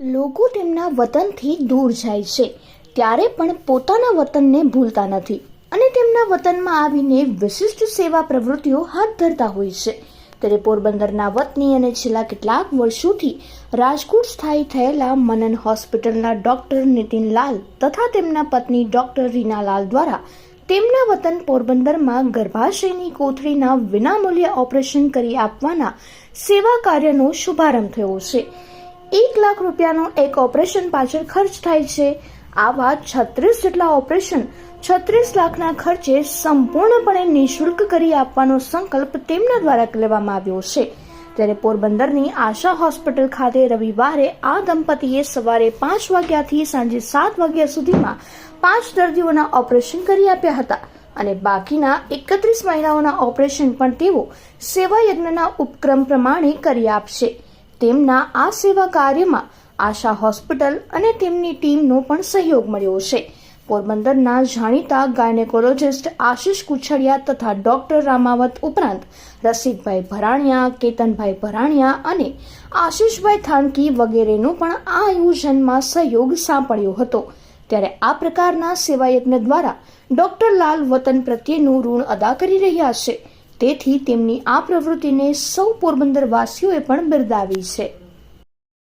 લોકો તેમના વતનથી દૂર જાય છે, ત્યારે પણ પોતાના વતનને ભૂલતા નથી અને તેમના વતનમાં આવીને વિશિષ્ટ સેવા પ્રવૃત્તિઓ હાથ ધરતા હોય છે. ત્યારે પોરબંદરના વતની અને છેલ્લા કેટલાક વર્ષોથી રાજકોટ સ્થાયી થયેલા મનન હોસ્પિટલના ડોક્ટર નીતિનલાલ તથા તેમના પત્ની ડોક્ટર રીનાલાલ દ્વારા તેમના વતન પોરબંદરમાં ગર્ભાશયની કોથળીના વિનામૂલ્યે ઓપરેશન કરી આપવાના સેવા કાર્યનો શુભારંભ થયો છે. એક લાખ રૂપિયાનું એક ઓપરેશન પાછળ ખર્ચ થાય છે. આવા છત્રીસ જેટલા ઓપરેશન છત્રીસ લાખના ખર્ચે સંપૂર્ણપણે નિઃશુલ્ક કરી આપવાનો સંકલ્પ તેમના દ્વારા લેવામાં આવ્યો છે. ત્યારે પોરબંદરની આશા હોસ્પિટલ ખાતે રવિવારે આ દંપતીએ સવારે પાંચ વાગ્યાથી સાંજે સાત વાગ્યા સુધીમાં પાંચ દર્દીઓના ઓપરેશન કરી આપ્યા હતા અને બાકીના એકત્રીસ મહિલાઓના ઓપરેશન પણ તેઓ સેવા યજ્ઞના ઉપક્રમ પ્રમાણે કરી આપશે. તેમના આ સેવા કાર્યમાં આશા હોસ્પિટલ અને તેમની ટીમનો પણ સહયોગ મળ્યો છે. પોરબંદરના જાણીતા ગાયનેકોલોજિસ્ટ આશિષ કુછડિયા તથા ડોક્ટર રામાવત ઉપરાંત રસિકભાઈ ભરાણિયા, કેતનભાઈ ભરાણિયા અને આશિષભાઈ થાનકી વગેરેનો પણ આ આયોજનમાં સહયોગ સાંપડ્યો હતો. ત્યારે આ પ્રકારના સેવાયજ્ઞ દ્વારા ડોક્ટર લાલ વતન પ્રત્યેનું ઋણ અદા કરી રહ્યા છે. તેથી તેમની આ પ્રવૃત્તિને સૌ પોરબંદરવાસીઓએ પણ બિરદાવી છે.